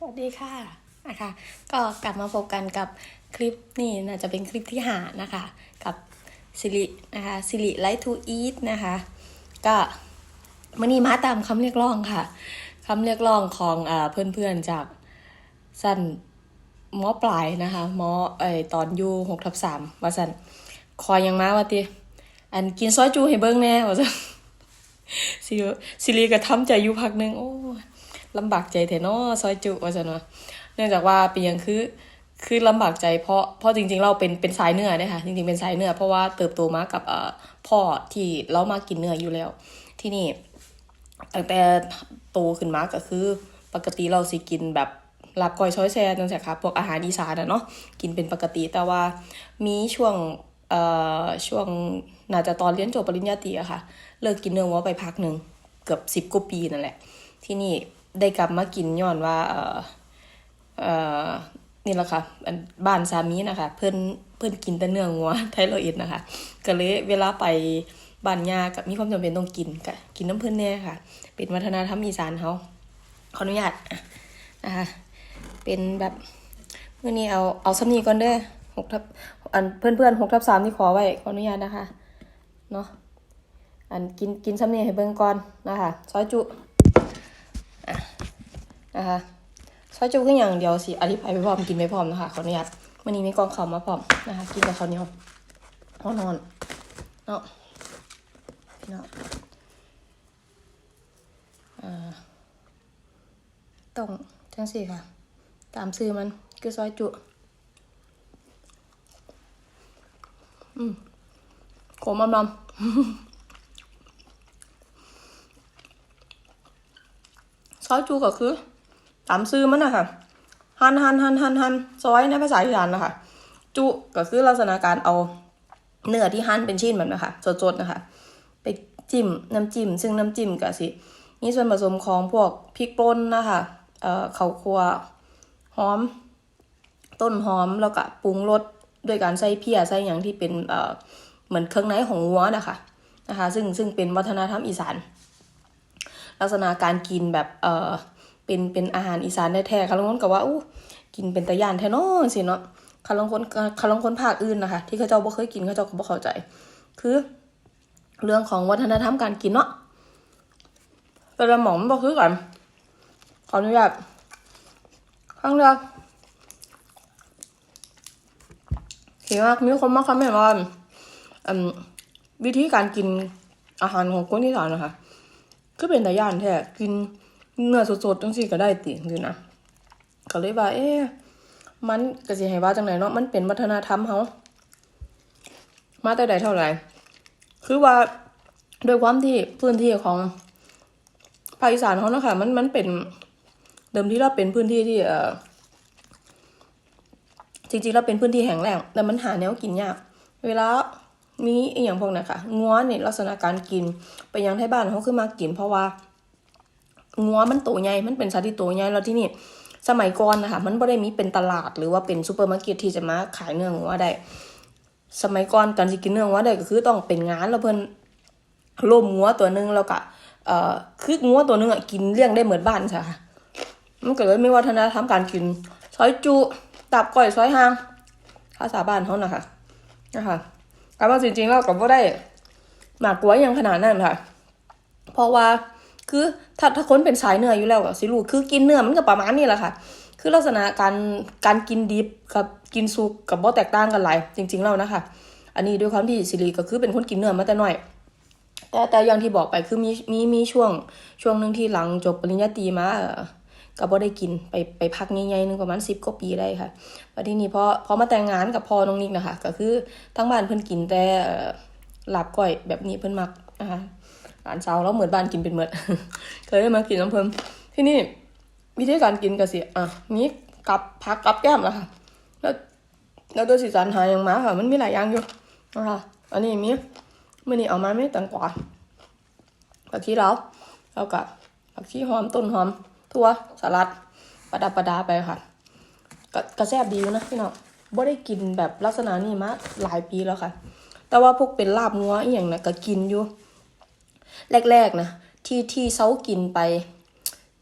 สวัสดีค่ะนะคะก็กลับมาพบกันกับคลิปนี่น่าจะเป็นคลิปที่หานะคะกับสิรินะคะสิริไลท์ทูอีทนะคะก็มื่อนี้มาตามคำเรียกร้องค่ะคำเรียกร้องของเออเพื่อนๆจากสั้นหมอปลายนะคะหมอไอตอนยูหกทับสามว่าสันคอยยังมาว่าติอันกินซอยจูให้เบิ้งแน่ว่าสันสิสิริก็ทำใจอยู่พักหนึงโอ้ ลำบากใจแทนาะซอยจุว่าซั่นว่าเนื่องจากว่าเป็นหยังคือคือลำบากใจเพราะเพราะจริง ๆ เราเป็นเป็นสายเนื้อเด้ค่ะจริงๆเป็นสายเนื้อเพราะว่าเติบโตมากับเอ่อพ่อที่เรามากินเนื้ออยู่แล้ว ที่นี่ตั้งแต่โตขึ้นมาก็คือ ปกติเราสิกินแบบลาบก้อยช้อยแซ่จังซี่ค่ะพวกอาหารอีสานอะเนาะกินเป็นปกติแต่ว่ามีช่วงเอ่อช่วงน่าจะตอนเรียนจบปริญญาตรีอะค่ะ เลิกกินเนื้อวัวไปพักหนึ่งเกือบสิบกว่าปีนั่นแหละ ที่นี่ ได้กลับมากินย้อนว่าเออเออนี่แหละค่ะบ้านสามีนะคะ เพิ่อนเพิ่อนกินแต่เนื้องัวไทโรอิดนะคะ ก็เลยเวลาไปบ้านยากับมีความจำเป็นต้องกินก็กินน้ำเพิ่อนแน่ค่ะ เป็นวัฒนธรรมอีสานเฮาขออนุญาตนะคะเป็นแบบเมื่อนี้เอาเอาสำนีก่อนเด้อหกทับอันเพื่อนเพื่อนหกทับสามที่ขอไว้ขออนุญาตนะคะเนาะอันกินกินซ้ำเนียให้เบิ่งก่อนนะคะซอยจุ นะคะซอยจุก็อย่างเดียวสิอธิบายไปพร้อมกินไปพร้อมนะคะขออนุญาตวันนี้มีกองข้ามาพร้อมนะคะ กินกับข้าวเหนียวห้อนอนเนาะพี่น้องอ่าต้องจังสี่ค่ะ ตามซื้อมันคือซอยจุ อืมขมอมๆซอยจูก็คือ ตามซื้อมันนะคะหั่นหั่นหั่นหั่นหั่นซอยในภาษาอีสานนะคะจุก็คือลักษณะการเอาเนื้อที่หั่นเป็นชิ้นแบบนะคะสดๆนะคะ ไปจิ้มน้ำจิ้มซึ่งน้ำจิ้มก็สิมีส่วนผสมของพวกพริกป่นนะคะเอ่อข้าวคั่วหอม ต้นหอมแล้วก็ปรุงรสด้วยการใส่เพียใส่อย่างที่เป็นเอ่อเหมือนเครื่องในของวัวนะคะนะคะ ซึ่งซึ่งเป็นวัฒนธรรมอีสาน ลักษณะการกินแบบเอ่อ เป็นเป็นอาหารอีสานแท้ๆคาลางคนก็ว่าอู้กินเป็นตะยานแท้เนาะสิเนาะคาลางคนคาลางคนภาคอื่นนะคะ ที่เขาเจ้าบ่เคยกินเขาเจ้าก็บ่เข้าใจ คือ เรื่องของวัฒนธรรมการกินเนาะแต่ละหมองมันบ่คือกันขออนุญาตครั้งแรกเห็นว่ามีคนมาคอมเมนต์ว่าอืมวิธีการกินอาหารของคนที่สานนะคะก็เป็นตาย่านแท้กิน เนื้อสดๆจังซี่ก็ได้ติจริงๆนะก็เลยว่า เอ๊ะมันก็สิให้ว่าจังไหนเนาะมันเป็นวัฒนธรรมเฮามาแต่ใดเท่าไหร่ คือว่าด้วยความที่พื้นที่ของภาคอีสานเฮานะคะมันมันเป็นเดิมที่เราเป็นพื้นที่ที่เออจริงๆเราเป็นพื้นที่แห้งแล้งแต่มันหาแนวกินยาก เวลามีอย่างพวกนั้นค่ะงัวเนี่ยลักษณะการกิน ไปยังไทยบ้านเขาขึ้นมากิน เพราะว่า งัวมันโตใหญ่ มันเป็นสัตว์ที่โตใหญ่แล้วที่นี่สมัยก่อนนะคะมันไม่ได้มีเป็นตลาดหรือว่าเป็นซูเปอร์มาร์เก็ตที่จะมาขายเนื้องัวได้ สมัยก่อนการสิกินเนื้องัวได้ก็คือต้องเป็นงานแล้วเพิ่นล่มงัวตัวหนึงแล้วก็เอ่อคืองัวตัวหนึงอะกินเลี้ยงได้เหมือนบ้านใช่ค่ะมันก็เลยไม่วัฒนธรรมการกินซอยจุตับก้อยซอยหางภาษาบ้านเขานะคะนะคะกว่าจริงๆแล้วก็บ่ได้หมากกลัวอยังขนาดนั้นค่ะ เพราะว่า คือถ้าถ้าคนเป็นสายเนื้ออยู่แล้วก็สิรู้คือกินเนื้อมันก็ประมาณนี้แหละค่ะ คือลักษณะการการกินดิบกับกินสุกกับบ่แตกต่างกันหลายจริง ๆ แล้วนะคะ อันนี้ด้วยความที่สิริก็คือเป็นคนกินเนื้อมาแต่น้อยแต่แต่อย่างที่บอกไปคือมีมีมีช่วงช่วงหนึ่งที่หลังจบปริญญาตรีมาก็บ่ได้กินไปไปพักใหญ่ๆหนึงประมาณ10กว่าปีได้ค่ะแล้วทีนี้พอพอมาแต่งงานกับพ่อน้องนิกนะคะ ก็คือทั้งบ้านเพิ่นกินแต่เอ่อลาบก้อยแบบนี้เพิ่นมักนะคะ หลานสาวเราเหมือนบ้านกินเป็นเหมือนเคยมากินน้ำเพิ่นที่นี่วิธีการกินก็สิอะมีกับผักกับแก้มละค่ะ แล้วแล้วตัวสีสันหาอย่างมาค่ะ มันมีหลายอย่างอยู่นะคะอันนี้มีมื่อนี้เอามาไม่ตังกว่าผักชีเราแล้วก็ผักชีหอมต้นหอมทั่วสลัด ประดับประดาไปค่ะก็กระแซบดีนะพี่น้องบ่ได้กินแบบลักษณะนี้มาหลายปีแล้วค่ะ แต่ว่าพวกเป็นลาบงัวอีหยังนะก็กินอยู่ แรกๆนะที่ที่เซากินไป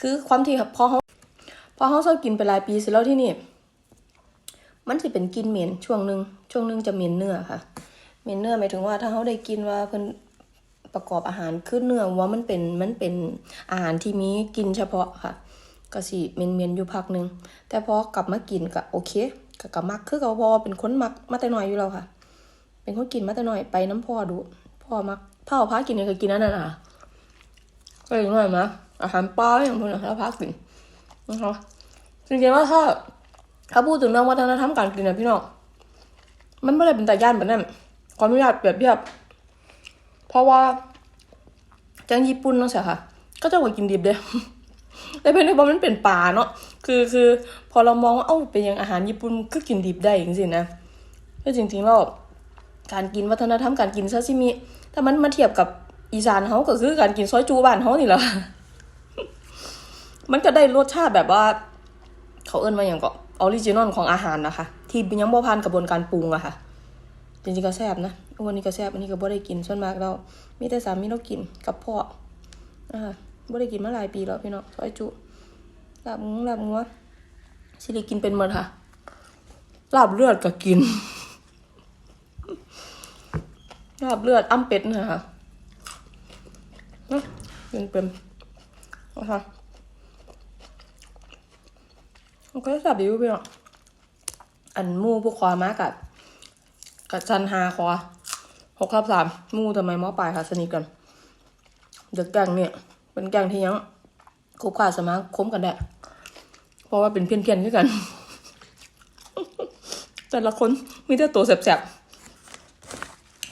คือความที่พอเขาพอเขาเศร้ากินไปหลายปีเสร็จแล้วที่นี่ มันจะเป็นกินเหม็นช่วงหนึ่งช่วงหนึ่งจะเหม็นเนื้อค่ะเหม็นเนื้อหมายถึงว่าถ้าเขาได้กินว่าเพิ่นประกอบอาหารขึ้นเนื้อว่ามันเป็นมันเป็นอาหารที่มีกินเฉพาะค่ะก็สิเหม็นเมนอยู่พักหนึ่งแต่พอกลับมากินก็โอเคก็กลับมักคือเขาพอเป็นคนมักมาแต่น้อยอยู่แล้วค่ะ เป็นคนกินมาแต่น้อยไปน้ำพ่อดูพ่อมัก พ่อพากินเนี่ยก็กินนั่นน่ะก็อย่างไรนะอาหารปลาอย่างพวกนั้นแล้วพากินนะคะจริงๆว่าถ้า ถ้าพูดถึงเรื่องวัฒนธรรมการกินนะพี่น้องมันไม่ได้เป็นแตาย่านแบบนั้นขออนุญาตเปรียบเทียบเพราะว่าจังญี่ปุ่นเนาะใช่ค่ะ ก็จะว่ากินดิบเด้แต่เป็นเพราะมันเป็นป่าเนาะคือคือ พอเรามองว่าเอ้าเป็นอยังอาหารญี่ปุ่นก็กินดิบได้จริงๆนะก็จริงๆแล้วการกินวัฒนธรรมการกินซาซิมิ ถ้ามันมาเทียบกับอีสานเขาก็คือการกินซอยจูบ้านเขานี่แหละมันก็ได้รสชาติแบบว่า เขาเอิ้นมาอย่างก็ออริจินอลของอาหารนะคะ ที่ยังบ่ผ่านกระบวนการปรุงอะค่ะจริงๆก็แซ่บนะวันนี้ก็แซ่บอันนี้ก็บ่ได้กินส่วนมากเรามีแต่สามีเรากินกับพ่อนะคะบ่ได้กินมาหลายปีแล้วพี่น้องซอยจุลาบงูลาบงัวสิริกินเป็นหมดค่ะลาบเลือดก็กิน ลาบเลือดอ้ำเป็ดนะคะนะเป็นเป็นนะคะมันก็สับดีพี่น้องอันมู่พวกความากกับกับจันหาควาหกทับสามมู่ทำไมมอปลายค่ะสนิทกัน เด็กแกงเนี่ย เป็นแกงที่ยังคบขาสมาคมกันได้เพราะว่าเป็นเพี้ยนๆด้วยกัน แต่ละคนมีแต่ตัวแสบๆ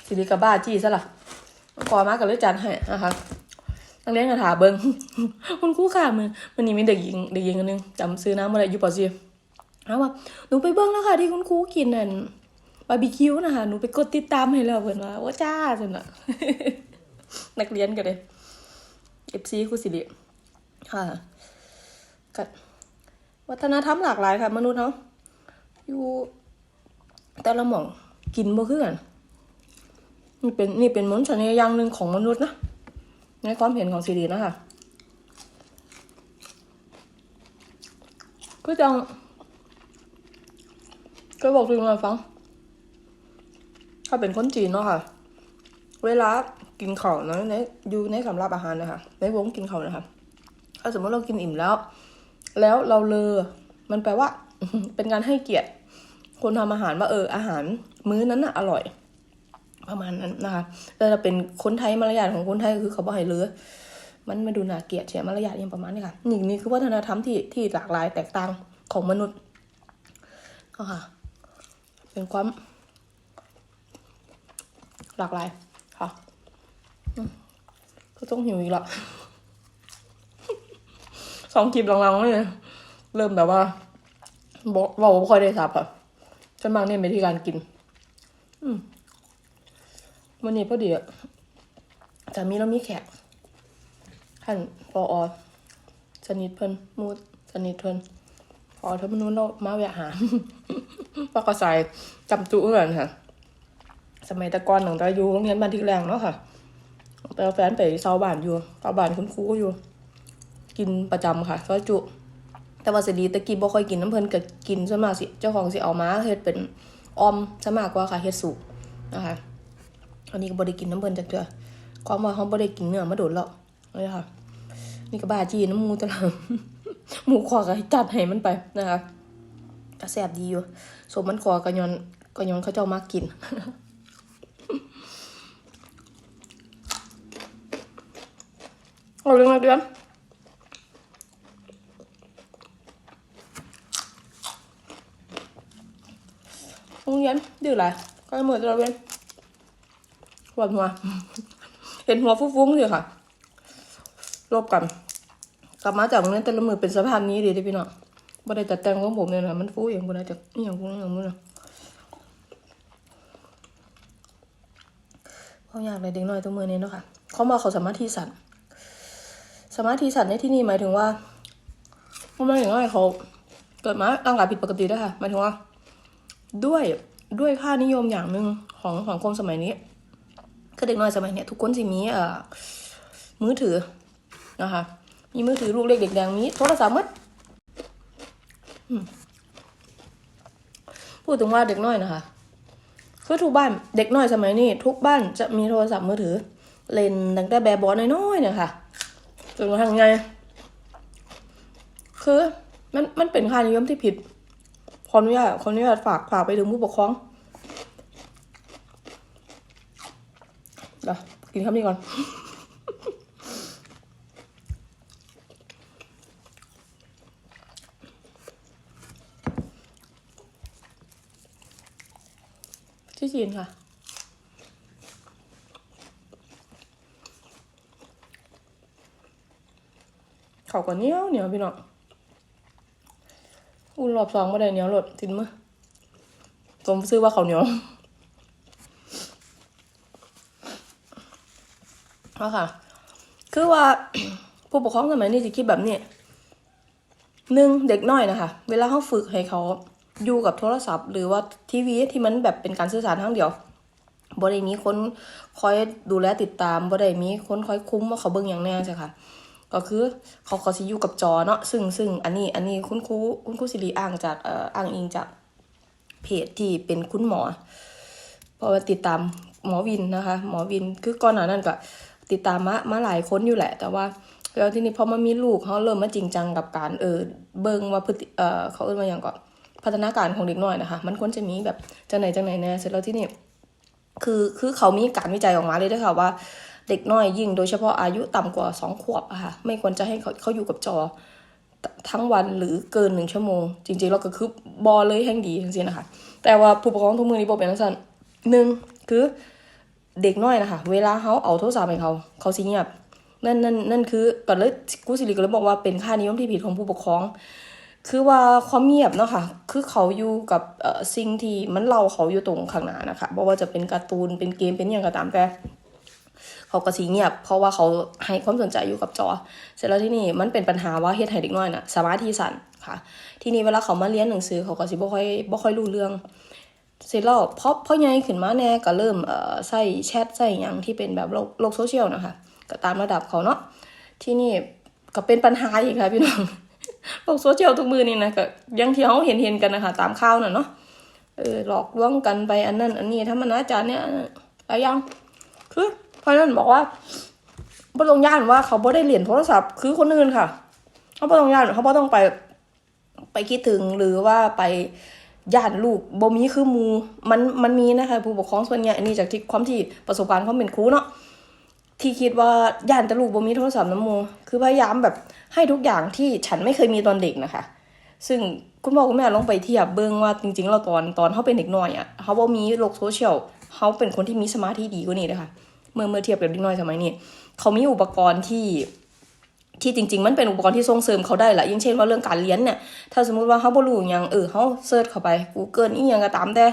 สิริกับบ้าจี้ซะละความากกับเลยจันให้นะคะนักเรียนกระถาเบิงคุณครู่ค่ะมือมันนี้มีเด็กหญิงเด็กหญิงคนนึงจำซื้อน้ำอะไรอยู่ปอซีถามว่าหนูไปเบิ้งแล้วค่ะที่คุณครูกินนั่นบาร์บีคิวนะคะหนูไปกดติดตามให้แล้วเพื่อนว่าว่าจ้าจังนะนักเรียนกันเลยเอฟซีครูสิริค่ะกัดวัฒนธรรมหลากหลายค่ะ มนุษย์เนาะอยู่แต่ละหม่องกินบ่คือกัน นี่เป็นนี่เป็นมนต์เสน่ห์อย่างหนึ่งของมนุษย์นะ ในความเห็นของซีรีนะคะก็จังก็บอกทุกคนฟัง ถ้าเป็นคนจีนเนาะค่ะ เวลากินข้าวนะในอยู่ในสำรับอาหารนะคะในวงกินข้าวนะคะถ้าสมมติเรากินอิ่มแล้ว แล้วเราเลอ มันแปลว่า เป็นการให้เกียรติ คนทำอาหารว่าเอออาหารมื้อนั้นน่ะอร่อย ประมาณนั้นนะคะแต่ถ้าเป็นคนไทยมารยาทของคนไทยคือเขาบอกให้เลือมันมาดูน่าเกลียดเชียมารยาทยังประมาณนี้ค่ะนี่นี่คือวัฒนธรรมที่ที่หลากหลายแตกต่างของมนุษย์ก็ค่ะ เป็นความ หลากหลายค่ะก็ต้องหิวอีกละสองคลิปหลังๆเลยเริ่มแบบว่าบอกว่าไม่ค่อยได้สับค่ะจนมากเนี่ยเป็นที่การกิน อืม วันนี้พอดีอะจะมีเรามีแขกท่านปออสนิทเพิ่นมูดสนิทเพิ่นพอถ้ามันนู้นเรามาแวะหาปากกระใสจำจุกันค่ะ สมัยตะกอนหนังตาอยู่โรงเรียนบ้านที่แรงเนาะค่ะ แต่แฟนไปเซาบ้านอยู่เซาบ้านคุณครูอยู่ กินประจำค่ะซอยจุ แต่ว่าสิดีตะกี้บ่ค่อยกินน้ำเพิ่นก็กินส่วนมากสิ เจ้าของสิเอามาเฮ็ดเป็นออมซะมากกว่าค่ะเฮ็ดสุกนะคะ อันนี้ก็บ่ได้กินน้ำเบิ่นจักเทื่อความว่าเขาบ่ได้กินเนื้อมาโดนแล้วเลยค่ะ นี่ก็บ้าจีน้ำหมูตะลำหมูคอก็ให้จัดให้มันไปนะคะก็แซ่บดีอยู่สมมันคอก็ยอนก็ยอนเขาเจ้ามากกินเอาเรื่องอะไรเดือนโรงเรียนดื้อหลายก็เหมือนเราเรียน ปวดหัว เห็นหัวฟุ้งๆเลยค่ะ รบกัน กลับมาจากโรงเรียนแต่ละมือเป็นสภาพนี้ดีที่พี่น้องบ่ได้ตัดแต่งของผมเลยนะมันฟูอย่างบ่ได้จากอย่างกนี้อย่างนู้นนะเพราะอยากเลยเด็กน้อยตัวมือเนี้เนาะค่ะเขามาเขาสามารถที่สั่นสมาธิสั่นในที่นี่หมายถึงว่าเขาไม่ถึงว่าเขาเกิดมาร่างกายผิดปกติด้วยค่ะหมายถึงว่า ด้วยด้วยค่านิยมอย่างหนึ่งของสังคมสมัยนี้ คือเด็กน้อยสมัยเนี้ยทุกคนสิมีเอ่อมือถือนะคะมีมือถือลูกเล็กเด็กแดงมีโทรศัพท์มัดอืมพูดถึงว่าเด็กน้อยนะคะคือทุกบ้านเด็กน้อยสมัยนี้ทุกบ้านจะมีโทรศัพท์มือถือ เล่นตั้งแต่แบบบอน้อยๆเนี่ยค่ะจนกระทั่งไง คือมันมันเป็นค่านิยมที่ผิดขออนุญาตขออนุญาตฝากฝากไปถึงผู้ปกครอง เดี๋ยวกินคำนี้ก่อน ที่จีนค่ะเขาก็เหนียวเหนียวพี่น้องอุ่นรอบสองมาได้เหนียวหลดตินมือสมซื้อว่าเขาเหนียว เอาค่ะ คือว่าผู้ปกครองสมัยนี้จะคิดแบบนี้หนึ่งเด็กน้อยนะคะ เวลาเขาฝึกให้เขาอยู่กับโทรศัพท์ หรือว่าทีวีที่มันแบบเป็นการสื่อสารทั้งเดียวบ่ได้มีคนคอยดูแลติดตามบ่ได้มีคนคอยคุ้มว่าเขาเบิ่งอย่างแน่ใช่ค่ะก็คือเขาเขาสิอยู่กับจอเนาะซึ่งซึ่งอันนี้อันนี้คุณครูคุณครูสิริอ้างจากเอ่ออ้างอิงจากเพจที่เป็นคุณหมอเพราะว่าติดตามหมอวินนะคะ หมอวินคือก่อนหน้านั้นก็ ติดตามมามาหลายคนอยู่แหละ แต่ว่าแล้วทีนี้พอมามีลูกเขาเริ่มมาจริงจังกับการเออเบิ่งว่าพฤติเออเขาเอิ้นว่าอย่างก่อนพัฒนาการของเด็กน้อยนะคะ มันควรจะมีแบบจังไหนจังไหนแน่เสร็จแล้วที่นี่คือคือเขามีการวิจัยออกมาเลยด้วยค่ะว่าเด็กน้อยยิ่งโดยเฉพาะอายุต่ำกว่าสองขวบอะค่ะไม่ควรจะให้เขาเขาอยู่กับจอทั้งวันหรือเกินหนึ่งชั่วโมง จริงๆแล้วก็คือบอเลยแห่งดีจริงๆนะคะ แต่ว่าผู้ปกครองทุกมือนี้บอกเป็นสั้นหนึ่งคือ เด็กน้อยนะคะเวลาเขาเอาโทรศัพท์ให้เขาเขาสิเงียบนั่นนั่นนั่นคือก็เลยกูสิริก็เลยบอกว่าเป็นค่านิยมที่ผิดของผู้ปกครอง คือว่าความเงียบเนาะค่ะคือเขาอยู่กับสิ่งที่มันเล่าเขาอยู่ตรงข้างหน้านะคะบ่ว่าจะเป็นการ์ตูนเป็นเกมเป็นอย่างก็ตามแต่เขาก็สีเงียบ เพราะว่าเขาให้ความสนใจอยู่กับจอ เสร็จแล้วที่นี่มันเป็นปัญหาว่าเฮ็ดให้เด็กน้อยน่ะสมาธิสั้นค่ะ ทีนี้เวลาเขามาเรียนหนังสือเขาก็สิบ่ค่อยบ่ค่อยรู้เรื่อง เสร็จแล้วพอพอใหญ่ขึ้นมาแน่ก็เริ่มเอ่อใส่แชทใส่ยังที่เป็นแบบโลกโลกโซเชียลนะคะก็ตามระดับเขาเนาะที่นี่ก็เป็นปัญหาอีกค่ะพี่น้องโลกโซเชียลทุกมือนี่นะก็ยังที่เขาเห็นเห็นกันนะคะตามข่าวน่ะเนาะเออหลอกลวงกันไปอันนั้น อันนี้ถ้ามันอาจารย์เนี่ยอะไรยังคือเพราะฉะนั้นบอกว่าบ่ต้องย่านว่าเขาบ่ได้เหรียญโทรศัพท์ คือคนอื่นค่ะ เขาบ่ต้องย่านเขาบ่ต้องไป ไปคิดถึงหรือว่าไป ย่านลูกบ่มีคือมูมันมันมีนะคะผู้ปกครองส่วนใหญ่อันนี้จากที่ความที่ประสบการณ์ความเป็นครูเนาะที่คิดว่าย่านแต่ลูกบ่มีโทรศัพท์น้ำมูคือพยายามแบบให้ทุกอย่างที่ฉันไม่เคยมีตอนเด็กนะคะ ซึ่งคุณพ่อคุณแม่ลองไปเทียบเบิ่งว่าจริง ๆ เราตอนตอนเขาเป็นเด็กน้อยอะเขาบ่มีโลกโซเชียลเขาเป็นคนที่มีสมาธิดีกว่านี้เลยค่ะเมื่อเมื่อเทียบกับเด็กน้อยสมัยนี้เขามีอุปกรณ์ที่ ที่จริง ๆ มันเป็นอุปกรณ์ที่ส่งเสริมเขาได้แหละอย่งเช่นว่าเรื่องการเรียนเนี่ยถ้าสมมุติว่าเขาบ่รู้อหยังเออเขาเซิร์ชเข้าไป Google อีหยังก็ตามแต่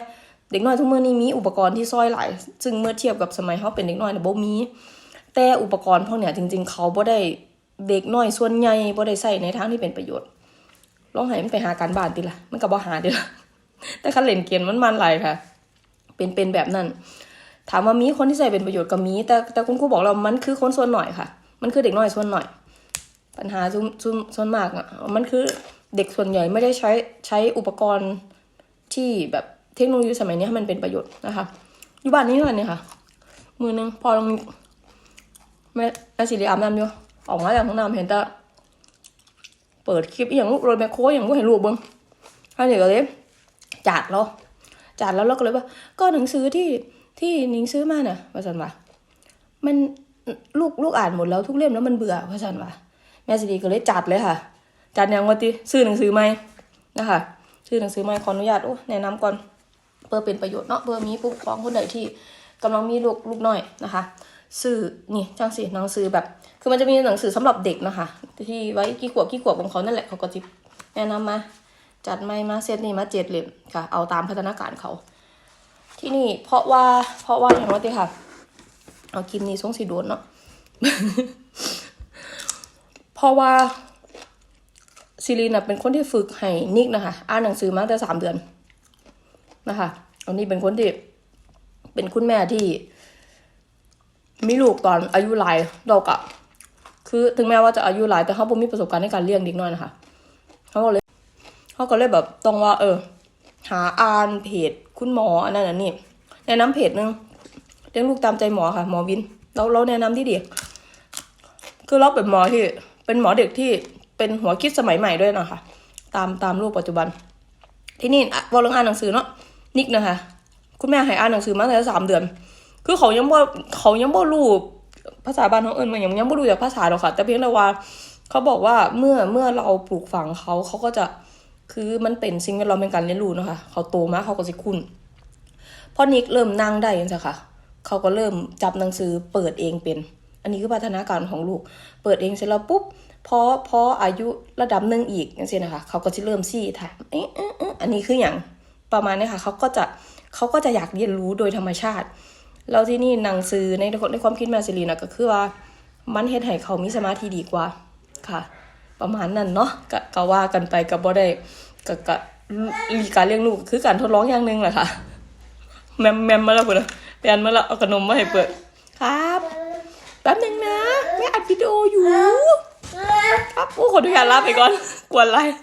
เด็กน้อยทุกมื้อนี้มีอุปกรณ์ที่ซอยหลาย ซึ่งเมื่อเทียบกับสมัยเขาเป็นเด็กน้อยเนี่ยบ่มี แต่อุปกรณ์พวกเนี้ยจริง ๆ เขาบ่ได้เด็กน้อยส่วนใหญ่บ่ได้ใช้ในทางที่เป็นประโยชน์ลองให้มันไปหาการบ้านติล่ะมันก็บ่หาติล่ะแต่คันเล่นเกมมันมันหลายค่ะ เป็นเป็นแบบนั้น ถามว่ามีคนที่ใส่เป็นประโยชน์ก็มี แต่แต่คุณครูบอกเรามันคือคนส่วนหน่อยค่ะ มันคือเด็กน้อยส่วนหน่อย ปัญหาซุมซุมส่วนมากอะ มันคือเด็กส่วนใหญ่ไม่ได้ใช้ใช้อุปกรณ์ที่แบบเทคโนโลยีสมัยนี้ให้มันเป็นประโยชน์นะคะอยู่บ้านนี้เลยเนี่ยค่ะ มือนึงพอลงแม่แม่สิริอาบน้ำอยู่ออกมาจากห้องน้ำเห็นแต่เปิดคลิปอย่างลูกโรยแมคโครอย่างลูกเห็นลูกเบิ้งท่านเด็กก็เลยจัดแล้วจัดแล้วเราก็เลยว่า ก็หนังสือที่ที่นิงซื้อมาน่ะว่าสันว่ามันลูกลูกอ่านหมดแล้วทุกเล่มแล้วมันเบื่อว่าสันว่า แม่สิริก็เลยจัดเลยค่ะ จัดยังว่าติซื้อหนังสือใหมนะคะซื้อหนังสือใหมขออนุญาตโอ้แนะนำก่อนเพื่อเป็นประโยชน์เนาะเพื่อมีผู้ปกครองคนใดที่กำลังมีลูกลูกน้อยนะคะซื้อนี่จังสิหนังสือแบบ คือมันจะมีหนังสือสำหรับเด็กนะคะ ที่ไว้กี่ขวบกี่ขวบของเขานั่นแหละเขาก็จะแนะนำมา จัดไม่มาเซตนี่มาเจ็ดเล่มค่ะ เอาตามพัฒนาการเขา ที่นี่เพราะว่าเพราะว่าอย่างว่าติค่ะ เอาคลิปนี้สงสีโดนเนาะ เพราะว่าซิลีนะเป็นคนที่ฝึกให้นิกนะคะ อ่านหนังสือมาตั้งแต่สามเดือนนะคะอันนี้เป็นคนที่เป็นคุณแม่ที่ มีลูกตอนอายุหลายเรากะคือถึงแม้ว่าจะอายุหลายแต่เขาบ่มีประสบการณ์ในการเลี้ยงเด็กน้อยนะคะเขาก็เลยเขาก็เลยแบบต้องว่า เออ หาอ่านเพจคุณหมออันนั้นอันนี้แนะนำเพจนึงเลี้ยงลูกตามใจหมอค่ะ หมอวิน เราเราแนะนำที่ดี คือเราเป็นหมอที่ เป็นหมอเด็กที่เป็นหัวคิดสมัยใหม่ด้วยนะคะตามตามรูปปัจจุบัน ที่นี่วอลลงอ่านหนังสือเนาะนิกนะคะ คุณแม่ให้อ่านหนังสือมาตั้งแต่สามเดือน คือเขายังบ่เขายังบ่รู้ภาษาบ้านเขาเอิญมันยังยังบ่รู้จากภาษาหรอกค่ะ แต่เพียงแต่ว่าเขาบอกว่าเมื่อเมื่อเราปลูกฝังเขาเขาก็จะคือมันเป็นสิ่งแวดล้อมเป็นการเรียนรู้เนาะค่ะเขาโตมากเขาก็สิคุ้นพอนิกเริ่มนั่งได้ยังไงค่ะ เขาก็เริ่มจับหนังสือเปิดเองเป็น อันนี้คือพัฒนาการของลูก เปิดเองเสร็จแล้วปุ๊บพอพออายุระดับหนึ่งอีกอย่างเช่นนะคะ เขาก็จะเริ่มซี่ถามเอ๊ะอันนี้คืออย่างประมาณนี้ค่ะ เขาก็จะเขาก็จะอยากเรียนรู้โดยธรรมชาติ แล้วที่นี่หนังสือในในความคิดแมซิลีนะก็คือว่ามันเฮ็ดให้เขามีสมาธิดีกว่าค่ะ ประมาณนั้นเนาะก็ก็ว่ากันไปกับบ่ได้ก็ก็ลีการเลี้ยงลูกคือการทดลองอย่างหนึ่งแหละค่ะ แมมแมมมาแล้วพุ่นะแปนมาแล้วเอาขนมมาให้เปิดครับ แป๊บนึงนะ แม่อัดวิดีโออยู่ ครับโอ้ขออนุญาตลาไปก่อน กวนไลฟ์